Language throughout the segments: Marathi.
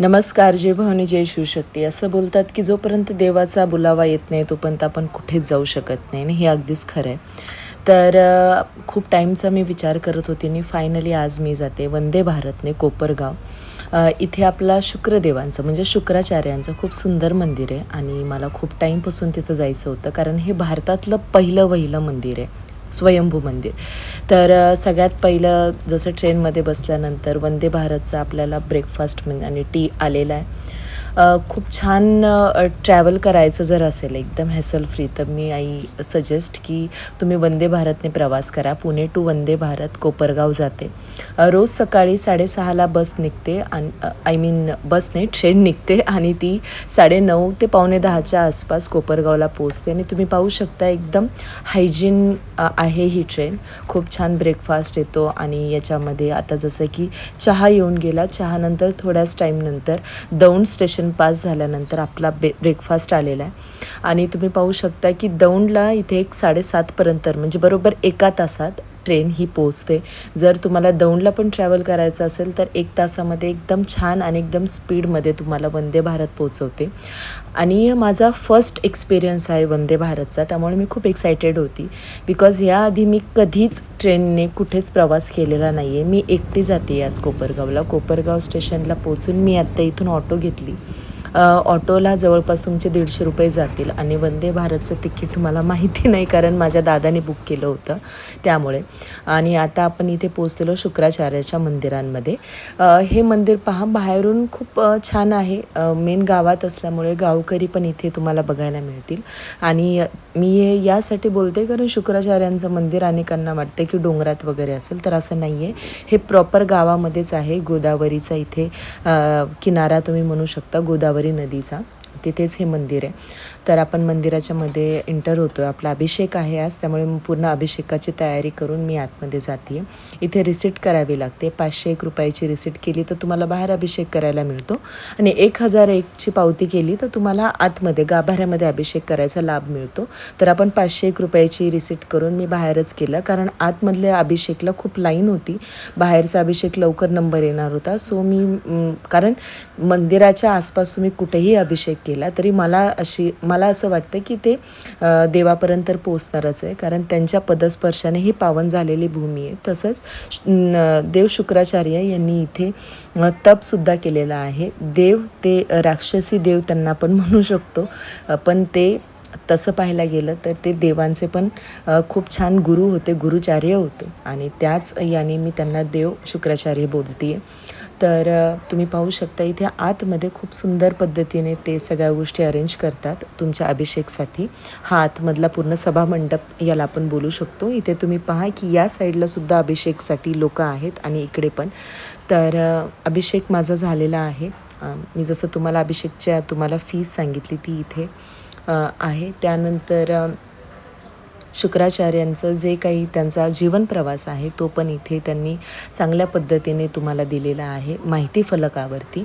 नमस्कार जय भवानी जय शिवशक्ती. असं बोलतात की जोपर्यंत देवाचा बुलावा येत नाही तोपर्यंत आपण कुठेच जाऊ शकत नाही. आणि हे अगदीच खरं आहे. तर खूप टाईमचा मी विचार करत होते आणि फायनली आज मी जाते वंदे भारतने कोपरगाव. इथे आपला शुक्रदेवांचं म्हणजे शुक्राचार्यांचं खूप सुंदर मंदिर आहे आणि मला खूप टाईमपासून तिथं जायचं होतं कारण हे भारतातलं पहिलं वहिलं मंदिर आहे. स्वयंभू मंदिर. तर सगळ्यात पहिलं जसं ट्रेनमध्ये बसल्यानंतर वंदे भारतचा आपल्याला ब्रेकफास्ट म्हणजे आणि टी आलेला आहे. खूप छान ट्रॅव्हल करायचं जर असेल एकदम हॅसल फ्री तर मी आई सजेस्ट की तुम्ही वंदे भारतने प्रवास करा. पुणे टू वंदे भारत कोपरगाव जाते. रोज सकाळी साडेसहाला बस निघते आणि आय मीन बसने ट्रेन निघते आणि ती साडेनऊ ते पावणे दहाच्या आसपास कोपरगावला पोचते आणि तुम्ही पाहू शकता एकदम हायजीन आहे ही ट्रेन खूप छान ब्रेकफास्ट येतो आणि याच्यामध्ये आता जसं की चहा येऊन गेला. चहानंतर थोड्याच टाईमनंतर दौंड स्टेशन पास झाल्यानंतर आपला ब्रे ब्रेकफास्ट आलेला आहे. आणि तुम्ही पाहू शकता की दौंडला इथे एक साडेसातपर्यंत म्हणजे बरोबर एका तासात ट्रेन ही पोचते जर तुम्हाला दौंडला पण ट्रॅव्हल करायचं असेल तर एक तासामध्ये एकदम छान आणि एकदम स्पीडमध्ये तुम्हाला वंदे भारत पोचवते आणि माझा फर्स्ट एक्सपिरियन्स आहे वंदे भारतचा त्यामुळे मी खूप एक्सायटेड होती. बिकॉज याआधी मी कधीच ट्रेनने कुठेच प्रवास केलेला नाही आहे मी एकटी जाते आज कोपरगावला. कोपरगाव स्टेशनला पोचून मी आत्ता इथून ऑटो घेतली. ऑटोला जवळपास तुमचे दीडशे रुपये जातील. आणि वंदे भारतचं तिकीट मला माहिती नाही कारण माझ्या दादाने बुक केलं होतं त्यामुळे. आणि आता आपण इथे पोचलेलो शुक्राचार्याच्या मंदिरांमध्ये. हे मंदिर पहा बाहेरून खूप छान आहे. मेन गावात असल्यामुळे गावकरी पण इथे तुम्हाला बघायला मिळतील. आणि मी हे यासाठी बोलते कारण शुक्राचार्यांचं मंदिर अनेकांना वाटते की डोंगरात वगैरे असेल तर असं नाही आहे हे प्रॉपर गावामध्येच आहे. गोदावरीचा इथे किनारा तुम्ही म्हणू शकता. गोदावरी नदीचा. तिथेच हे मंदिर आहे. तर आपण मंदिराच्या मध्ये एंटर होतो आहे आपला अभिषेक आहे आज. त्यामुळे पूर्ण अभिषेकाची तयारी करून मी आतमध्ये जाते इथे रिसिट करावी लागते. पाचशे एक रुपयाची रिसीट केली तर तुम्हाला बाहेर अभिषेक करायला मिळतो. आणि एक हजार एकची पावती केली तर तुम्हाला आतमध्ये गाभाऱ्यामध्ये अभिषेक करायचा लाभ मिळतो. तर आपण पाचशे एक रुपयाची रिसीट करून मी बाहेरच केलं. कारण आतमधल्या अभिषेकला खूप लाईन होती. बाहेरचा अभिषेक लवकर नंबर येणार होता. सो मी कारण मंदिराच्या आसपास तुम्ही कुठेही अभिषेक केला तरी मला अशी मला असं वाटतं की ते देवापर्यंत पोचणारच आहे. कारण त्यांच्या पदस्पर्शाने ही पावन झालेली भूमी आहे. तसंच श- देव शुक्राचार्य यांनी इथे तपसुद्धा केलेला आहे. देव ते राक्षसी देव त्यांना आपण म्हणू शकतो. पण ते तसं पाहायला गेलं तर ते देवांचे पण खूप छान गुरु होते गुरुचार्य होते. आणि त्याच याने मी त्यांना देव शुक्राचार्य बोलते आहे तर तुम्ही पाहू शकता इथे आतमध्ये खूप सुंदर पद्धतीने ते सगळ्या गोष्टी अरेंज करतात तुमच्या अभिषेकसाठी. हा आतमधला पूर्ण सभामंडप याला आपण बोलू शकतो. इथे तुम्ही पहा की या साईडला सुद्धा अभिषेकसाठी लोक आहेत आणि इकडे पण. तर अभिषेक माझा झालेला आहे. मी जसं तुम्हाला अभिषेकच्या तुम्हाला फीस सांगितली ती इथे आहे. त्यानंतर शुक्राचार्यांचं जे काही त्यांचा जीवनप्रवास आहे तो पण इथे त्यांनी चांगल्या पद्धतीने तुम्हाला दिलेला आहे माहिती फलकावरती.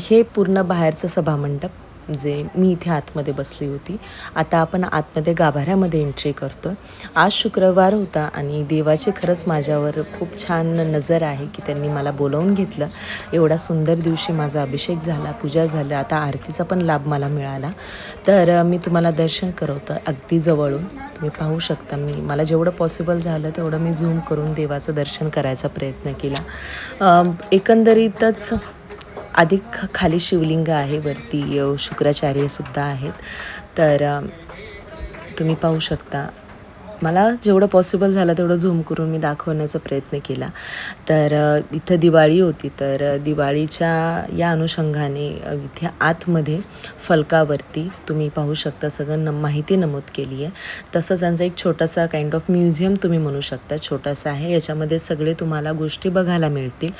हे पूर्ण बाहेरचं सभामंडप जे मी इथे आतमध्ये बसली होती आता आपण आतमध्ये गाभाऱ्यामध्ये एंट्री करतो आज शुक्रवार होता आणि देवाची खरंच माझ्यावर खूप छान नजर आहे की त्यांनी मला बोलावून घेतलं. एवढा सुंदर दिवशी माझा अभिषेक झाला पूजा झालं आता आरतीचा पण लाभ मला मिळाला. तर मी तुम्हाला दर्शन करवतं अगदी जवळून. तुम्ही पाहू शकता मी मला जेवढं पॉसिबल झालं तेवढं मी झूम करून देवाचं दर्शन करायचा प्रयत्न केला. एकंदरीतच अधिक ख- खाली शिवलिंग आहे वरती शुक्राचार्यसुद्धा आहेत. तर तुम्ही पाहू शकता. मला जेवढं पॉसिबल झालं तेवढं झूम करून मी दाखवण्याचा प्रयत्न केला. तर इथं दिवाळी होती तर दिवाळीच्या या अनुषंगाने इथे आतमध्ये फलकावरती तुम्ही पाहू शकता सगळं न माहिती नमूद केली आहे. तसंच त्यांचा एक छोटासा काइंड ऑफ म्युझियम तुम्ही म्हणू शकता छोटासा आहे. याच्यामध्ये सगळे तुम्हाला गोष्टी बघायला मिळतील.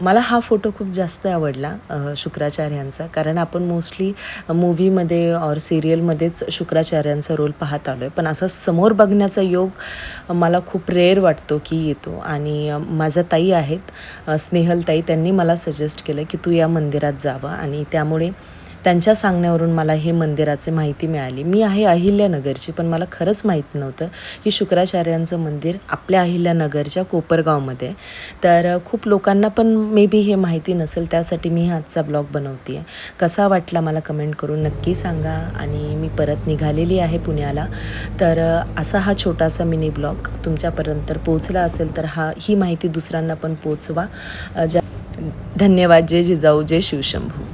मला हा फोटो खूप जास्त आवडला शुक्राचार्यांचा. कारण आपण मोस्टली मूवीमध्ये और सिरियलमध्येच शुक्राचार्यांचा रोल पाहत आलो आहे पण असा समोर बघण्याचा योग मला खूप रेअर वाटतो की येतो. आणि माझा ताई आहेत स्नेहल ताई त्यांनी मला सजेस्ट केलं की तू या मंदिरात जावं आणि त्यामुळे त्यांच्या सांगण्यावरून मला हे मंदिराचे माहिती मिळाली. मी आहे अहिल्यानगरची पण मला खरंच माहीत नव्हतं की शुक्राचार्यांचं मंदिर आपल्या अहिल्यानगरच्या कोपरगावमध्ये तर खूप लोकांना पण मे बी हे माहिती नसेल त्यासाठी मी आजचा ब्लॉग बनवते आहे कसा वाटला मला कमेंट करून नक्की सांगा आणि मी परत निघालेली आहे पुण्याला. तर असा हा छोटासा मिनी ब्लॉग तुमच्यापर्यंत पोचला असेल तर हा ही माहिती दुसऱ्यांना पण पोचवा ज्या धन्यवाद. जय जिजाऊ. जय शिवशंभू.